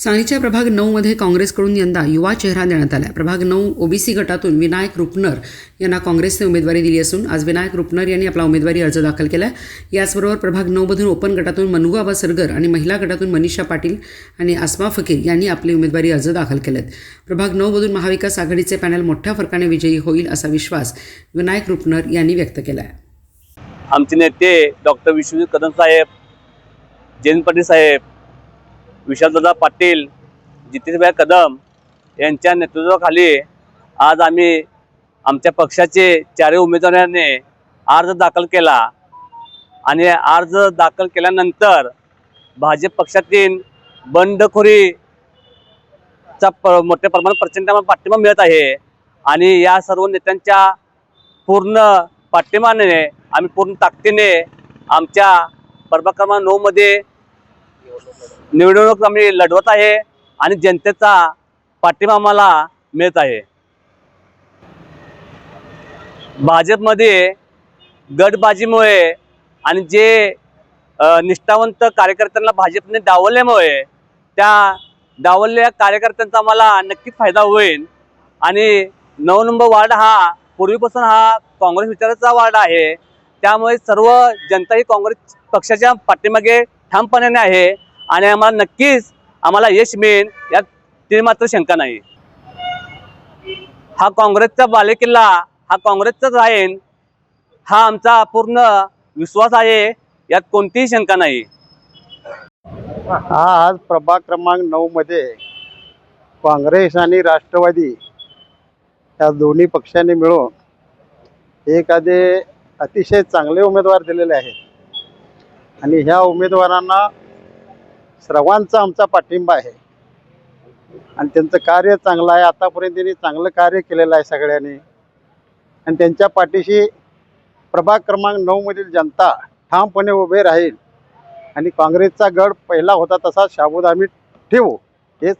सांगलीच्या प्रभाग नऊमध्ये काँग्रेसकडून यंदा युवा चेहरा देण्यात आला प्रभाग नऊ ओबीसी गटातून विनायक रुपनर यांना काँग्रेसने उमेदवारी दिली असून आज विनायक रुपनर यांनी आपला उमेदवारी अर्ज दाखल केला आहे याचबरोबर प्रभाग नऊमधून ओपन गटातून मनगुआबा सरगर आणि महिला गटातून मनीषा पाटील आणि आसमा फकीर यांनी आपले उमेदवारी अर्ज दाखल केलेत. प्रभाग नऊमधून महाविकास आघाडीचे पॅनल मोठ्या फरकाने विजयी होईल असा विश्वास विनायक रुपनर यांनी व्यक्त केला आहे आमचे नेते डॉक्टर विश्वजित कदम साहेब जयंत पाटील साहेब विशालदादा पाटील जितेशभाई कदम यांच्या नेतृत्वाखाली आज आम्ही आमच्या पक्षाचे चारही उमेदवारांनी अर्ज दाखल केला. आणि अर्ज दाखल केल्यानंतर भाजप पक्षातील बंडखोरीचा प मोठ्या प्रमाणात प्रचंड पाठिंबा मिळत आहे. आणि या सर्व नेत्यांच्या पूर्ण पाठिंबाने आम्ही पूर्ण ताकदीने आमच्या प्रभाग क्रमांक नऊमध्ये निवडणूक आम्ही लढवत आहे आणि जनतेचा पाठिंबा आम्हाला मिळत आहे. भाजपमध्ये गटबाजीमुळे आणि जे निष्ठावंत कार्यकर्त्यांना भाजपने डावलल्यामुळे त्या डावलल्या कार्यकर्त्यांचा आम्हाला नक्कीच फायदा होईल. आणि नऊ नंबर वार्ड हा पूर्वीपासून हा काँग्रेस विचाराचा वार्ड आहे. त्यामुळे सर्व जनता ही काँग्रेस पक्षाच्या पाठीमागे ठामपणाने आहे. आणि आम्हाला नक्कीच आम्हाला यश मिळेल यात ते मात्र शंका नाही. हा काँग्रेसचा बालेकिल्ला हा काँग्रेसचाच आहे हा आमचा पूर्ण विश्वास आहे यात कोणतीही शंका नाही. हा आज प्रभाग क्रमांक नऊ मध्ये काँग्रेस आणि राष्ट्रवादी या दोन्ही पक्षांनी मिळून एखादे अतिशय चांगले उमेदवार दिलेले आहेत. आणि ह्या उमेदवारांना सर्वांचा आमचा पाठिंबा आहे. आणि त्यांचं कार्य चांगलं आहे. आतापर्यंत त्यांनी चांगलं कार्य केलेलं आहे सगळ्यांनी. आणि त्यांच्या पाठीशी प्रभाग क्रमांक नऊमधील जनता ठामपणे उभे राहील. आणि काँग्रेसचा गड पहिला होता तसा शाबूत आम्ही ठेवू. हेच